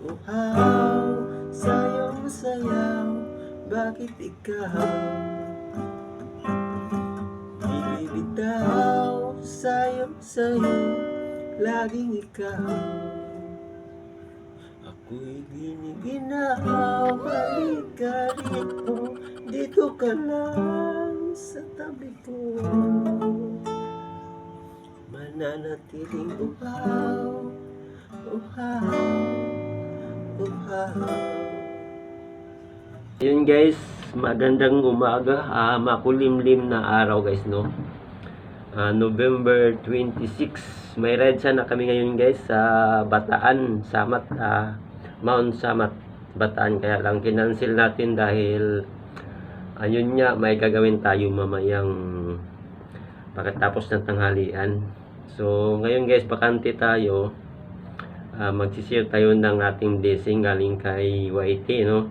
Uhaw sa iyong sayaw Bakit ikaw? Bibitaw sa iyong sayo Laging ikaw. Ako'y giniginaw Halika dito Dito ka lang sa tabi ko. Mananatiling Uhaw Uhaw Yun guys, magandang umaga, ah, makulimlim na araw guys no. Ah, November 26, may ride sana kami ngayon guys sa Bataan, Samat, ah, Mount Samat, Bataan. Kaya lang kinancel natin dahil ayun nga, may gagawin tayo mamayang pagkatapos ng tanghalian. So ngayon guys, bakante tayo. Ah, magsishare tayo ng ating blessing galing kay YT no.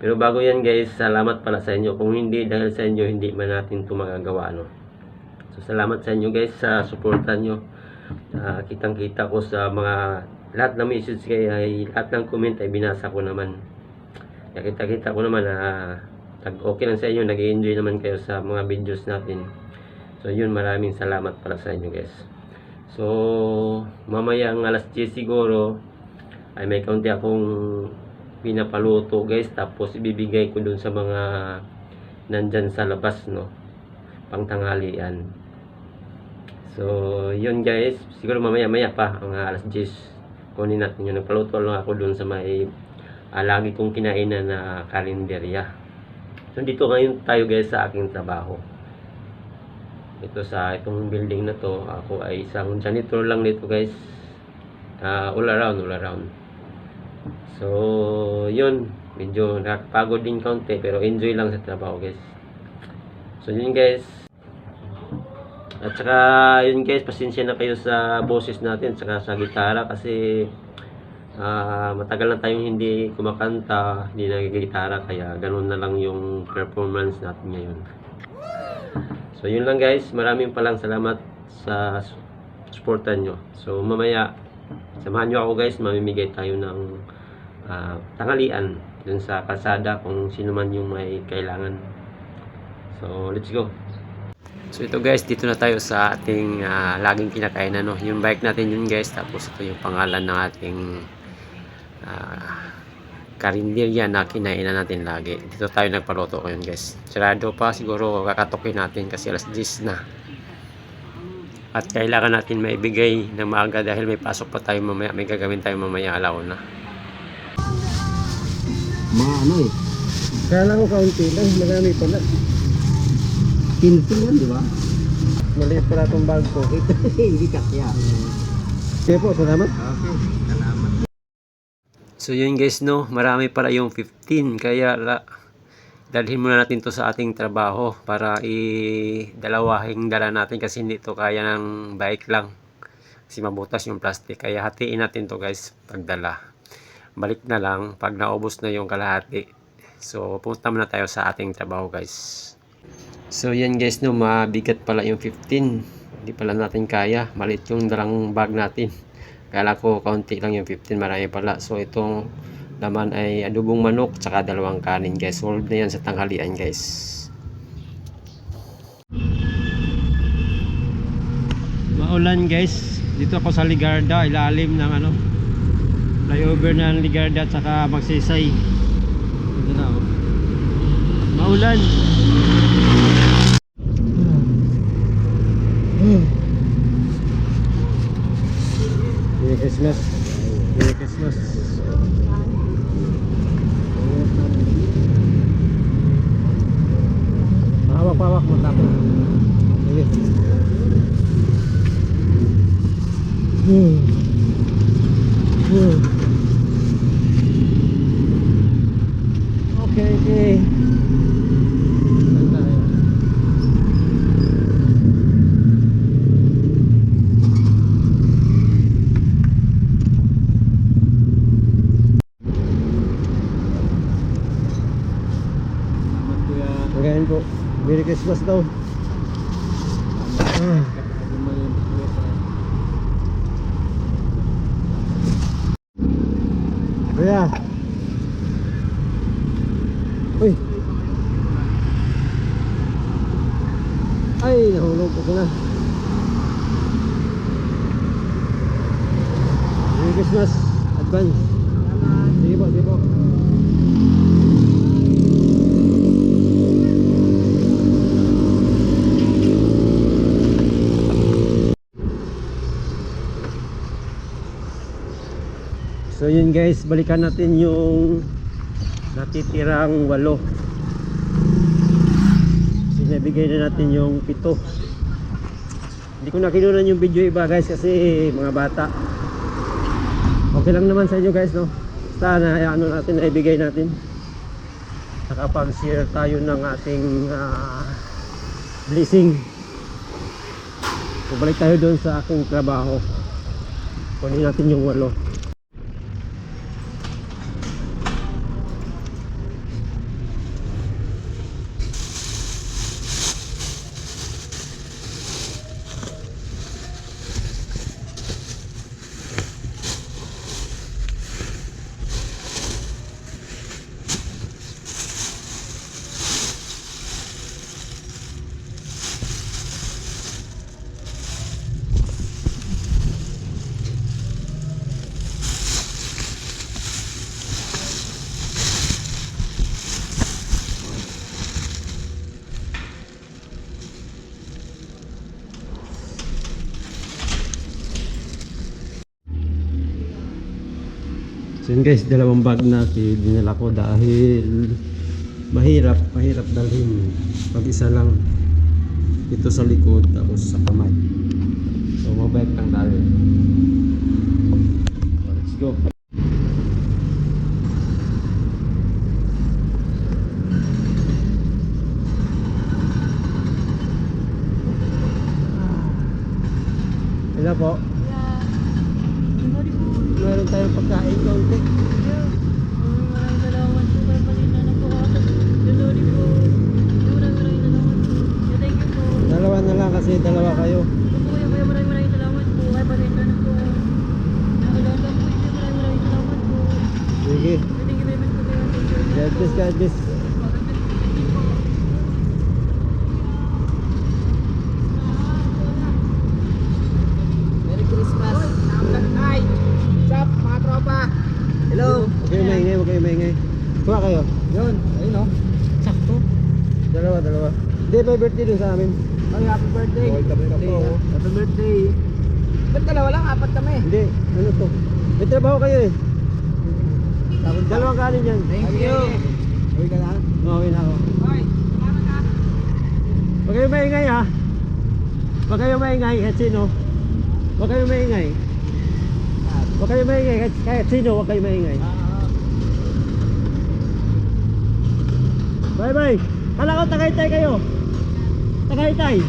Pero bago yan guys, salamat pala sa inyo. Kung hindi dahil sa inyo, hindi man natin ito magagawa. No? So salamat sa inyo guys sa suporta nyo. Ah, kitang kita ko sa mga lahat ng message kay ay lahat ng comment ay binasa ko naman. Kaya kita kita ko naman na nag okay lang sa inyo, nag enjoy naman kayo sa mga videos natin. So yun, maraming salamat pala sa inyo guys. So mamaya ang alas 10 siguro ay may kaunti akong pinapaluto guys. Tapos ibibigay ko dun sa mga nandyan sa labas no? Pangtanghalian. So yun guys. Siguro mamaya maya pa ang alas 10 kunin natin yun nagpaluto lang ako dun sa may ah, lagi kong kinainan na kalenderya so dito ngayon tayo guys sa aking trabaho ito sa itong building na to ako ay isang janitor lang dito guys Ah, all around all around So, yun. Medyo nakakapagod din kaunti pero enjoy lang sa trabaho guys. So, yun guys. At saka, yun guys, pasensya na kayo sa boses natin saka sa gitara kasi ah, matagal na tayong hindi kumakanta, hindi nagigitara kaya ganun na lang yung performance natin ngayon. So, yun lang guys. Maraming palang salamat sa su- supportan nyo. So, mamaya, samahan nyo ako guys. Mamimigay tayo ng ah, tanghalian dun sa kalsada kung sino man yung may kailangan. So, let's go. So, ito guys, dito na tayo sa ating ah, laging kinakainan, no? Yung bike natin yun guys, tapos ito yung pangalan ng ating ah, karinderya na kinainan natin lagi. Dito tayo nagpaluto ko yun guys. Sarado pa, siguro kakatokin natin kasi alas 10 na. At kailangan natin maibigay ng maaga dahil may pasok pa tayo mamaya, may gagawin tayo mamaya alaw na. Mga ano eh. Kala ko kaunti lang, marami pala. Kinto yan, di ba? Maliit pala itong bag ko. Ito, hindi kasya. Sige po, salamat. Okay. So yun guys no, marami pala yung 15 kaya la, dalhin muna natin to sa ating trabaho para i-dalawahing dala natin kasi hindi to kaya ng bike lang. Kasi mabutas yung plastic kaya hatiin natin to guys pagdala. Balik na lang pag naubos na yung kalahati. So punta muna tayo sa ating trabaho guys. So yan guys no, mabigat pala yung 15. Hindi pala natin kaya. Malit yung dalang bag natin. Kala ko kaunti lang yung 15, marami pala. So itong laman ay adubong manok tsaka dalawang kanin guys. Solve na yan sa tanghalian guys. Maulan guys. Dito ako sa Ligarda, ilalim ng ano flyover ng Ligarda at saka Magsaysay. Ito na oh. Maulan. Christmas. Merry Christmas. Hawak-hawak mo tapos. Sige. Hmm. Hmm. Okay, okay. Saan tayo? Salamat kuya. Magayon po. Merry Christmas daw. Ah. Kuya. Uy. Ay, nahulog ko na. Merry Christmas. Advance. Sige po, sige po. Yun guys, balikan natin yung natitirang walo. Sinabigay na natin yung pito. Hindi ko na kinunan yung video iba guys kasi mga bata. Okay lang naman sa inyo guys no. Basta na ano natin, naibigay natin. Nakapag-share tayo ng ating ah, blessing. So balik tayo doon sa aking trabaho. Kunin natin yung walo. So yun guys, dalawang bag na dinala ko dahil mahirap, mahirap dalhin. Pag isa lang dito sa likod tapos sa kamay. So mabike lang tayo. Let's go. Hello po. Meron tayong pagkain konti. Maraming salamat po kay Palina na po ako. Luluri po. Maraming maraming salamat po. Yeah, Thank you po. Dalawa na lang kasi dalawa kayo. Opo kuya kuya maraming maraming salamat po. Kay Palina na po. Nakalaga po siya. Maraming maraming salamat po. Sige. Thank you very much po kuya. Thank you. Bless. Merry Christmas. Ay, Chap, mga tropa. Hello. Huwag kayong maingay, huwag kayong maingay. Kuha kayo. Yun, ayun oh. Sakto. Dalawa, dalawa. Hindi, may birthday dun sa amin. Ay, happy birthday. Pa, Birthday. Happy birthday. Ba't dalawa lang? Apat kami. Hindi, ano to? May trabaho kayo eh. Dalawang kanin yan. Thank you. Uy ka na. Okay na ako. Hoy, salamat ha. Huwag kayong maingay ha. Huwag kayong maingay kahit sino. Huwag kayong maingay. Huwag kayong maingay kahit, kahit sino. Huwag kayong maingay. Bye bye. Kala ko tagaytay kayo. Tagaytay.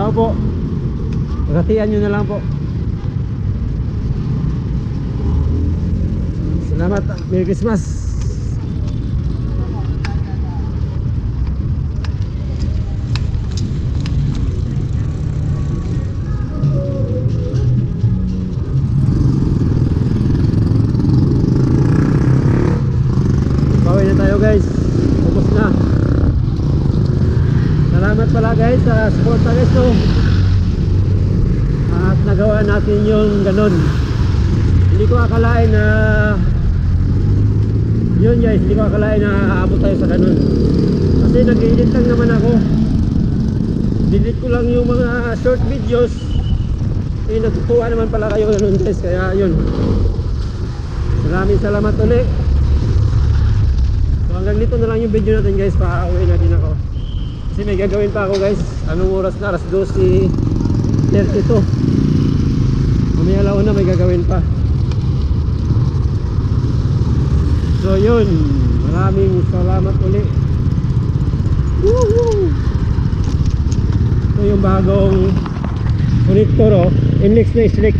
Tao po. Pagkatian nyo na lang po. Salamat. Merry Christmas. Guys. Tapos na. Salamat pala guys sa support guys no. At nagawa natin yung ganun. Hindi ko akalain na yun guys, hindi ko akalain na aabot tayo sa ganun. Kasi nag-edit lang naman ako. Delete ko lang yung mga short videos Eh, natutuwa naman pala kayo nun guys. Kaya yun. Maraming salamat ulit. So hanggang dito na lang yung video natin guys. Pauwi na din ako. Kasi may gagawin pa ako guys. Anong oras na? Alas 12.32. Mamaya alaw na may gagawin pa. So yun. Maraming salamat ulit. Woo! Ito yung bagong connector oh. Inlex na Inlex.